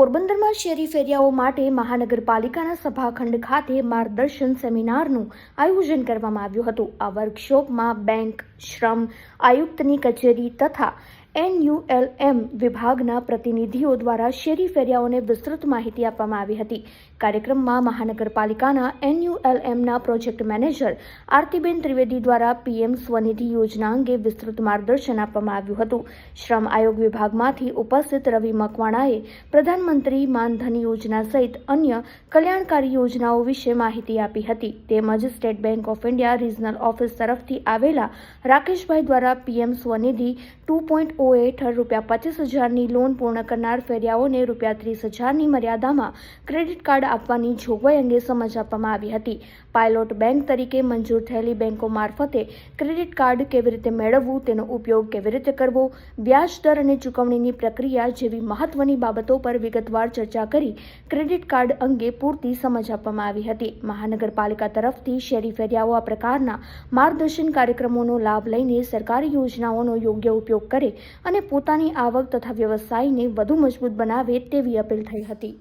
પોરબંદરમાં શેરી ફેરિયાઓ માટે મહાનગરપાલિકાના સભાખંડ ખાતે માર્ગદર્શન સેમિનારનું આયોજન કરવામાં આવ્યું હતું. આ વર્કશોપમાં બેંક, શ્રમ, આયુક્તની કચેરી તથા એનયુએલએમ વિભાગના પ્રતિનિધિઓ દ્વારા શેરી ફેરિયાઓને વિસ્તૃત માહિતી આપવામાં આવી હતી. કાર્યક્રમમાં મહાનગરપાલિકાના એનયુએલએમના પ્રોજેક્ટ મેનેજર આરતીબેન ત્રિવેદી દ્વારા પીએમ સ્વનિધિ યોજના અંગે વિસ્તૃત માર્ગદર્શન આપવામાં આવ્યું હતું. શ્રમ આયોગ વિભાગમાંથી ઉપસ્થિત રવિ મકવાણાએ પ્રધાનમંત્રી માનધન યોજના સહિત અન્ય કલ્યાણકારી યોજનાઓ વિશે માહિતી આપી હતી. તેમજ State Bank of India regional office તરફથી આવેલા રાકેશભાઈ દ્વારા PM Svanidhi two point O હેઠળ રૂપિયા પચીસ હજારની લોન પૂર્ણ કરનાર ફેરિયાઓને રૂપિયા ત્રીસ હજારની મર્યાદામાં ક્રેડિટ કાર્ડ આપવાની જોગવાઈ અંગે સમજ આપવામાં આવી હતી. પાયલોટ બેંક તરીકે મંજૂર થયેલી બેંકો મારફતે ક્રેડિટ કાર્ડ કેવી રીતે મેળવવું, તેનો ઉપયોગ કેવી રીતે કરવો, વ્યાજ દર અને ચૂકવણીની પ્રક્રિયા જેવી મહત્વની બાબતો પર વિગતવાર ચર્ચા કરી ક્રેડિટ કાર્ડ અંગે પૂરતી સમજ આપવામાં આવી હતી. મહાનગરપાલિકા તરફથી શેરી ફેરિયાઓ આ પ્રકારના માર્ગદર્શન કાર્યક્રમોનો લાભ લઈને સરકારી યોજનાઓનો યોગ્ય ઉપયોગ કરે અને પોતાની આવક તથા વ્યવસાયને વધુ મજબૂત બનાવે તેવી અપીલ થઈ હતી.